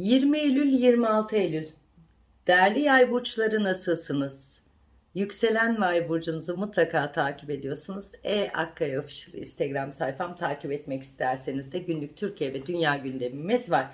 20 Eylül 26 Eylül Değerli yay burçları nasılsınız? Yükselen ve ay burcunuzu mutlaka takip ediyorsunuz. E Akkaya Official Instagram sayfam takip etmek isterseniz de günlük Türkiye ve dünya gündemimiz var.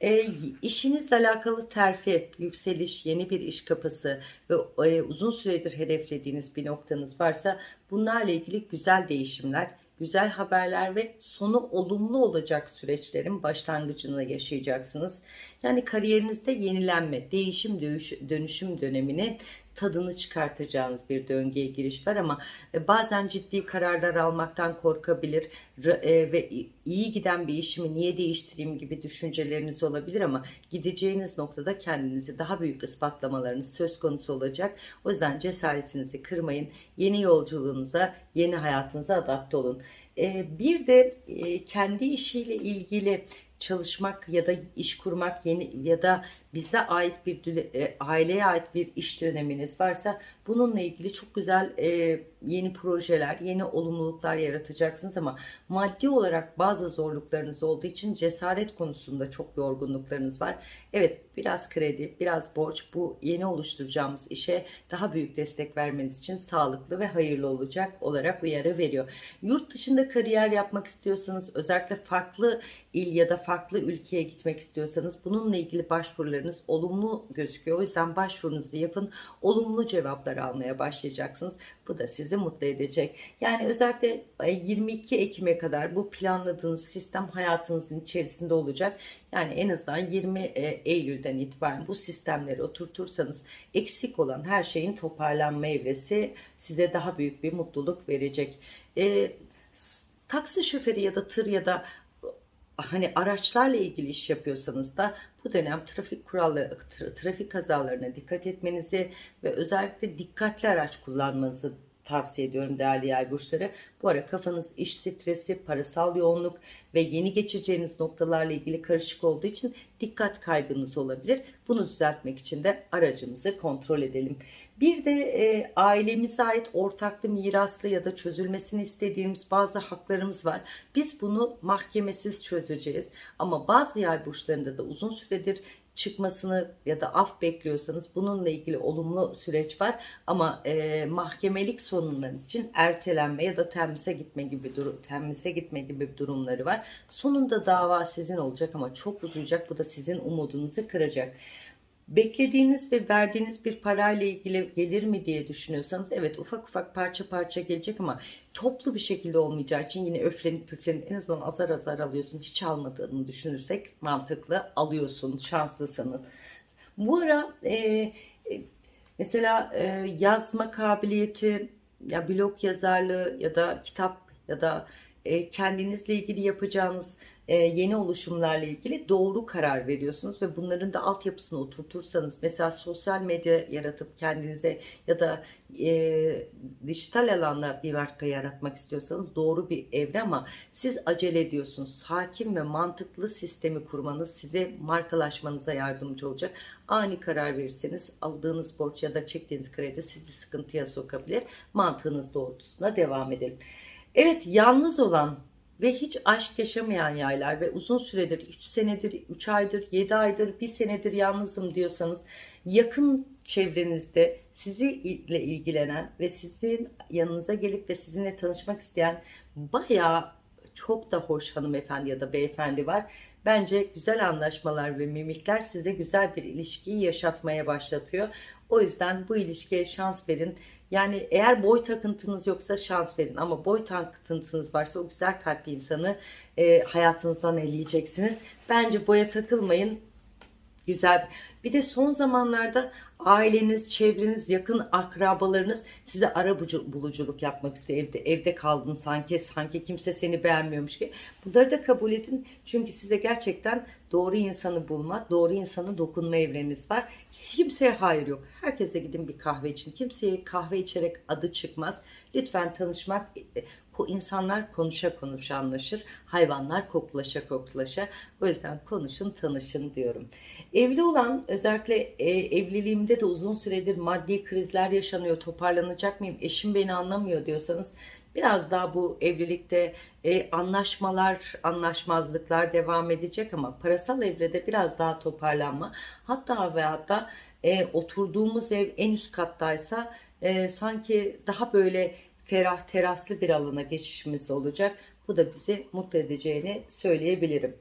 E, işinizle alakalı terfi, yükseliş, yeni bir iş kapısı ve e, uzun süredir hedeflediğiniz bir noktanız varsa bunlarla ilgili güzel değişimler, güzel haberler ve sonu olumlu olacak süreçlerin başlangıcını yaşayacaksınız. Yani kariyerinizde yenilenme, değişim, dönüş- dönüşüm döneminin tadını çıkartacağınız bir döngüye giriş var ama e, bazen ciddi kararlar almaktan korkabilir e, ve iyi giden bir işimi niye değiştireyim gibi düşünceleriniz olabilir ama gideceğiniz noktada kendinizi daha büyük ispatlamalarınız söz konusu olacak. O yüzden cesaretinizi kırmayın. Yeni yolculuğunuza, yeni hayatınıza adapte olun. E, Bir de kendi işiyle ilgili çalışmak ya da iş kurmak yeni ya da bize ait bir e, aileye ait bir iş döneminiz varsa bununla ilgili çok güzel e, yeni projeler, yeni olumluluklar yaratacaksınız ama maddi olarak bazı zorluklarınız olduğu için cesaret konusunda çok yorgunluklarınız var. Evet, biraz kredi, biraz borç bu yeni oluşturacağımız işe daha büyük destek vermeniz için sağlıklı ve hayırlı olacak olarak uyarı veriyor. Yurt dışında kariyer yapmak istiyorsanız, özellikle farklı il ya da farklı ülkeye gitmek istiyorsanız bununla ilgili başvurularınız olumlu gözüküyor. O yüzden başvurunuzu yapın. Olumlu cevaplar almaya başlayacaksınız. Bu da sizi mutlu edecek. Yani özellikle e, 22 Ekim'e kadar bu planladığınız sistem hayatınızın içerisinde olacak. Yani en azından 20 e, Eylül'den itibaren bu sistemleri oturtursanız eksik olan her şeyin toparlanma evresi size daha büyük bir mutluluk verecek. E, taksi şoförü ya da tır ya da hani araçlarla ilgili iş yapıyorsanız da bu dönem trafik kuralları, tra- trafik kazalarına dikkat etmenizi ve özellikle dikkatli araç kullanmanızı tavsiye ediyorum değerli yay burçları. Bu ara kafanız iş stresi, parasal yoğunluk ve yeni geçeceğiniz noktalarla ilgili karışık olduğu için dikkat kaybınız olabilir. Bunu düzeltmek için de aracımızı kontrol edelim. Bir de e, ailemize ait ortaklı miraslı ya da çözülmesini istediğimiz bazı haklarımız var. Biz bunu mahkemesiz çözeceğiz. Ama bazı yay burçlarında da uzun süredir çıkmasını ya da af bekliyorsanız bununla ilgili olumlu süreç var ama e, mahkemelik sorunlarınız için ertelenme ya da temize gitme gibi temize gitme gibi durumları var. Sonunda dava sizin olacak ama çok uzayacak. Bu da sizin umudunuzu kıracak. Beklediğiniz ve verdiğiniz bir parayla ilgili gelir mi diye düşünüyorsanız evet ufak ufak parça parça gelecek ama toplu bir şekilde olmayacağı için yine öflenip püflenip en azından azar azar alıyorsun. Hiç almadığını düşünürsek mantıklı alıyorsun şanslısınız. Bu ara e, e, mesela e, yazma kabiliyeti ya blog yazarlığı ya da kitap ya da e, kendinizle ilgili yapacağınız e, yeni oluşumlarla ilgili doğru karar veriyorsunuz ve bunların da altyapısını oturtursanız mesela sosyal medya yaratıp kendinize ya da e, dijital alanda bir marka yaratmak istiyorsanız doğru bir evre ama siz acele ediyorsunuz. Sakin ve mantıklı sistemi kurmanız size markalaşmanıza yardımcı olacak. Ani karar verirseniz aldığınız borç ya da çektiğiniz kredi sizi sıkıntıya sokabilir. Mantığınız doğrultusunda devam edelim. Evet yalnız olan ve hiç aşk yaşamayan yaylar ve uzun süredir 3 senedir, 3 aydır, 7 aydır, 1 senedir yalnızım diyorsanız yakın çevrenizde sizinle ilgilenen ve sizin yanınıza gelip ve sizinle tanışmak isteyen bayağı çok da hoş hanımefendi ya da beyefendi var. Bence güzel anlaşmalar ve mimikler size güzel bir ilişkiyi yaşatmaya başlatıyor. O yüzden bu ilişkiye şans verin. Yani eğer boy takıntınız yoksa şans verin ama boy takıntınız varsa o güzel kalpli insanı e, hayatınızdan eleyeceksiniz. Bence boya takılmayın. Güzel. Bir de son zamanlarda aileniz, çevreniz, yakın akrabalarınız size ara buluculuk yapmak istiyor. Evde evde kaldın sanki sanki kimse seni beğenmiyormuş gibi. Bunları da kabul edin. Çünkü size gerçekten doğru insanı bulma, doğru insana dokunma evreniniz var. Kimseye hayır yok. Herkese gidin bir kahve için. Kimseye kahve içerek adı çıkmaz. Lütfen tanışmak bu insanlar konuşa konuşa anlaşır. Hayvanlar koklaşa koklaşa. O yüzden konuşun tanışın diyorum. Evli olan özellikle e, evliliğimde de uzun süredir maddi krizler yaşanıyor. Toparlanacak mıyım? Eşim beni anlamıyor diyorsanız Biraz daha bu evlilikte e, anlaşmalar, anlaşmazlıklar devam edecek ama parasal evrede biraz daha toparlanma. Hatta ve hatta e, oturduğumuz ev en üst kattaysa e, sanki daha böyle ferah teraslı bir alana geçişimiz olacak. Bu da bizi mutlu edeceğini söyleyebilirim.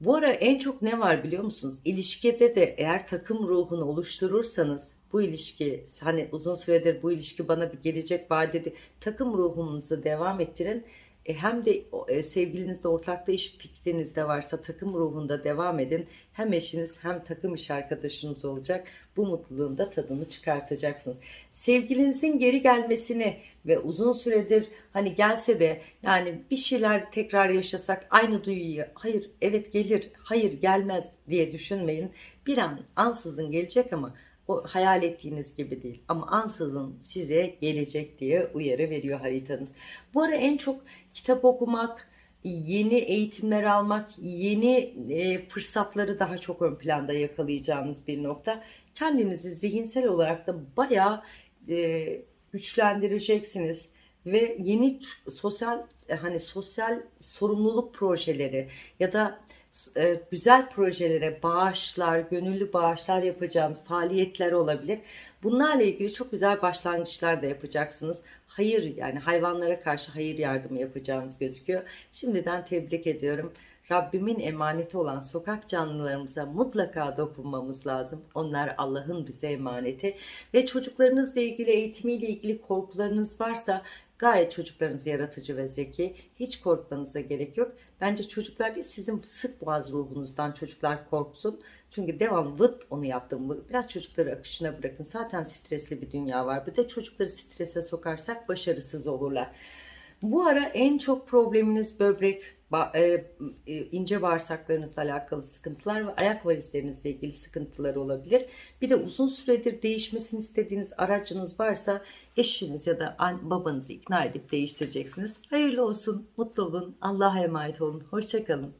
Bu ara en çok ne var biliyor musunuz? İlişkide de eğer takım ruhunu oluşturursanız bu ilişki hani uzun süredir bu ilişki bana bir gelecek vaat edin. Takım ruhunuzu devam ettirin. E, hem de e, sevgilinizde ortaklı iş fikriniz de varsa takım ruhunda devam edin. Hem eşiniz hem takım iş arkadaşınız olacak. Bu mutluluğun da tadını çıkartacaksınız. Sevgilinizin geri gelmesini ve uzun süredir hani gelse de yani bir şeyler tekrar yaşasak aynı duyuyu hayır evet gelir hayır gelmez diye düşünmeyin. Bir an ansızın gelecek ama o hayal ettiğiniz gibi değil. Ama ansızın size gelecek diye uyarı veriyor haritanız. Bu ara en çok kitap okumak, yeni eğitimler almak, yeni e, fırsatları daha çok ön planda yakalayacağınız bir nokta. Kendinizi zihinsel olarak da bayağı e, güçlendireceksiniz ve yeni sosyal hani sosyal sorumluluk projeleri ya da e, güzel projelere bağışlar, gönüllü bağışlar yapacağınız faaliyetler olabilir. Bunlarla ilgili çok güzel başlangıçlar da yapacaksınız. Hayır yani hayvanlara karşı hayır yardımı yapacağınız gözüküyor. Şimdiden tebrik ediyorum. Rabbimin emaneti olan sokak canlılarımıza mutlaka dokunmamız lazım. Onlar Allah'ın bize emaneti. Ve çocuklarınızla ilgili eğitimiyle ilgili korkularınız varsa gayet çocuklarınız yaratıcı ve zeki. Hiç korkmanıza gerek yok. Bence çocuklar değil sizin sık boğaz ruhunuzdan çocuklar korksun. Çünkü devam vıt onu yaptım. Biraz çocukları akışına bırakın. Zaten stresli bir dünya var. Bir de çocukları strese sokarsak başarısız olurlar. Bu ara en çok probleminiz böbrek, ince bağırsaklarınızla alakalı sıkıntılar ve ayak varislerinizle ilgili sıkıntılar olabilir. Bir de uzun süredir değişmesini istediğiniz aracınız varsa eşiniz ya da an- babanızı ikna edip değiştireceksiniz. Hayırlı olsun, mutlu olun, Allah'a emanet olun, hoşçakalın.